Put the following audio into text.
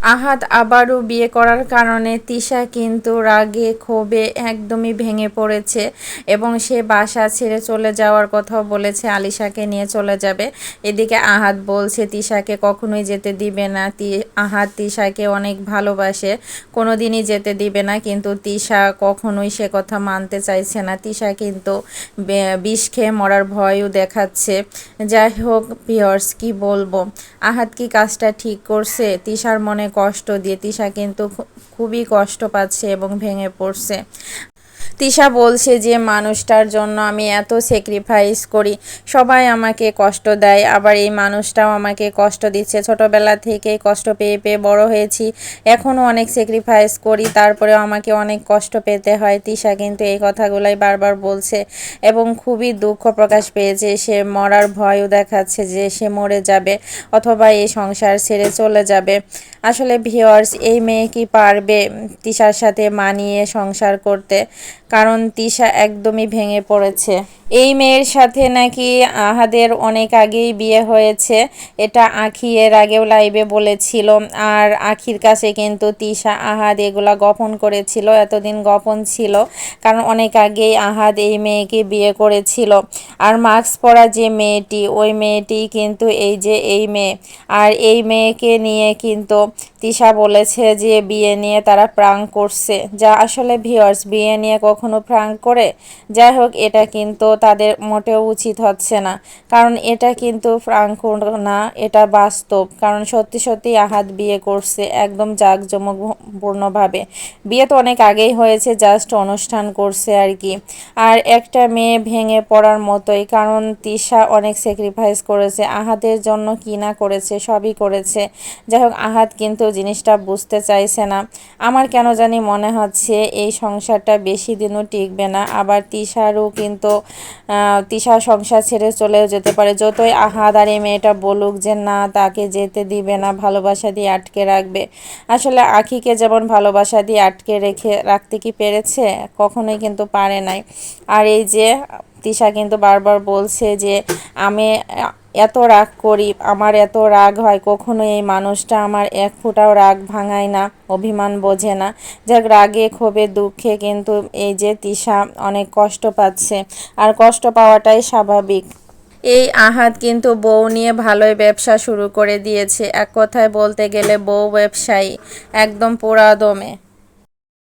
আহাদ আবারও বিয়ে করার কারণে তিশা কিন্তু রাগে ক্ষোভে একদমই ভেঙে পড়েছে এবং সে বাসা ছেড়ে চলে যাওয়ার কথাও বলেছে, আলিশাকে নিয়ে চলে যাবে। এদিকে আহাত বলছে, তিশাকে কখনোই যেতে দিবে না। আহাদ তিশাকে অনেক ভালোবাসে কোনো দিনই যেতে দিবে না, কিন্তু তিশা কখনোই সে কথা মানতে চাইছে না। তিশা কিন্তু বিষ খেয়ে মরার ভয়ও দেখাচ্ছে। যাই হোক পিয়র্স কি বলব? আহাত কি কাজটা ঠিক করছে? তিশার মনে কষ্ট দিয়ে তিশা কিন্তু খুবই কষ্ট পাচ্ছে এবং ভেঙে পড়ছে। তিশা বলছে যে, মানুষটার জন্য আমি এত স্যাক্রিফাইস করি। সবাই আমাকে কষ্ট দেয়, আবার এই মানুষটাও আমাকে কষ্ট দিচ্ছে। ছোটবেলা থেকেই কষ্ট পেয়ে পেয়ে বড় হয়েছি, এখনও অনেক স্যাক্রিফাইস করি, তারপরেও আমাকে অনেক কষ্ট পেতে হয়। তিশা কিন্তু এই কথাগুলাই বারবার বলছে এবং খুবই দুঃখ প্রকাশ পেয়েছে। সে মরার ভয়ও দেখাচ্ছে যে, সে মরে যাবে অথবা এই সংসার ছেড়ে চলে যাবে। আসলে ভিওয়ার্স এই মেয়ে কি পারবে তিশার সাথে মানিয়ে সংসার করতে? কারণ তিশা একদমই ভেঙে পড়েছে। এই মেয়ের সাথে নাকি আহাদের অনেক আগেই বিয়ে হয়েছে, এটা আখি এর আগেও লাইভে বলেছিল। আর আখির কাছে কিন্তু তিশা আহাদ এগুলা গোপন করেছিল, এতদিন গোপন ছিল, কারণ অনেক আগেই আহাদ এই মেয়েকে বিয়ে করেছিল। আর মাস্ক পরা যে মেয়েটি, ওই মেয়েটি কিন্তু এই যে এই মেয়ে। আর এই মেয়েকে নিয়ে কিন্তু তিশা বলেছে যে বিয়ে নিয়ে তারা প্রাং করছে। যা আসলে ভিওর্স বিয়ে নিয়ে কখনো প্রাং করে? যাই হোক, এটা কিন্তু তাদের মোটেও উচিত হচ্ছে না। কারণ এটা কিন্তু ফ্রাঙ্ক না, এটা বাস্তব। কারণ সত্যি সত্যি আহাত বিয়ে করছে একদম জাঁকজমকপূর্ণভাবে। বিয়ে তো অনেক আগেই হয়েছে জাস্ট অনুষ্ঠান করছে আর কি। আর একটা মেয়ে ভেঙে পড়ার মতোই, কারণ তিশা অনেক স্যাক্রিফাইস করেছে। আহাতের জন্য কি না করেছে, সবই করেছে। যাই হোক, আহাত কিন্তু জিনিসটা বুঝতে চাইছে না। আমার কেন জানি মনে হচ্ছে এই সংসারটা বেশি দিনও টিকবে না। আবার তিশারও কিন্তু তিশা সংসার ছেড়ে চলেও যেতে পারে। যতই আহাদ আর এই মেয়েটা বলুক যে না, তাকে যেতে দিবে না, ভালোবাসা দিয়ে আটকে রাখবে। আসলে আখিকে যেমন ভালোবাসা দিয়ে আটকে রেখে, রাখতে কি পেরেছে? কখনোই কিন্তু পারে নাই। আর এই যে, তিশা কিন্তু বারবার বলছে যে, আমি এত রাগ করি, আমার এত রাগ হয় কখনো এই মানুষটা আমার এক ফুটাও রাগ ভাঙায় না, অভিমান বোঝে না। যাক, রাগে, ক্ষোভে, দুঃখে কিন্তু এই যে তিশা অনেক কষ্ট পাচ্ছে, আর কষ্ট পাওয়াটাই স্বাভাবিক। এই আহাত কিন্তু বউ নিয়ে ভালোই ব্যবসা শুরু করে দিয়েছে, এক কথায় বলতে গেলে বউ ব্যবসায়ী, একদম পোড়া দমে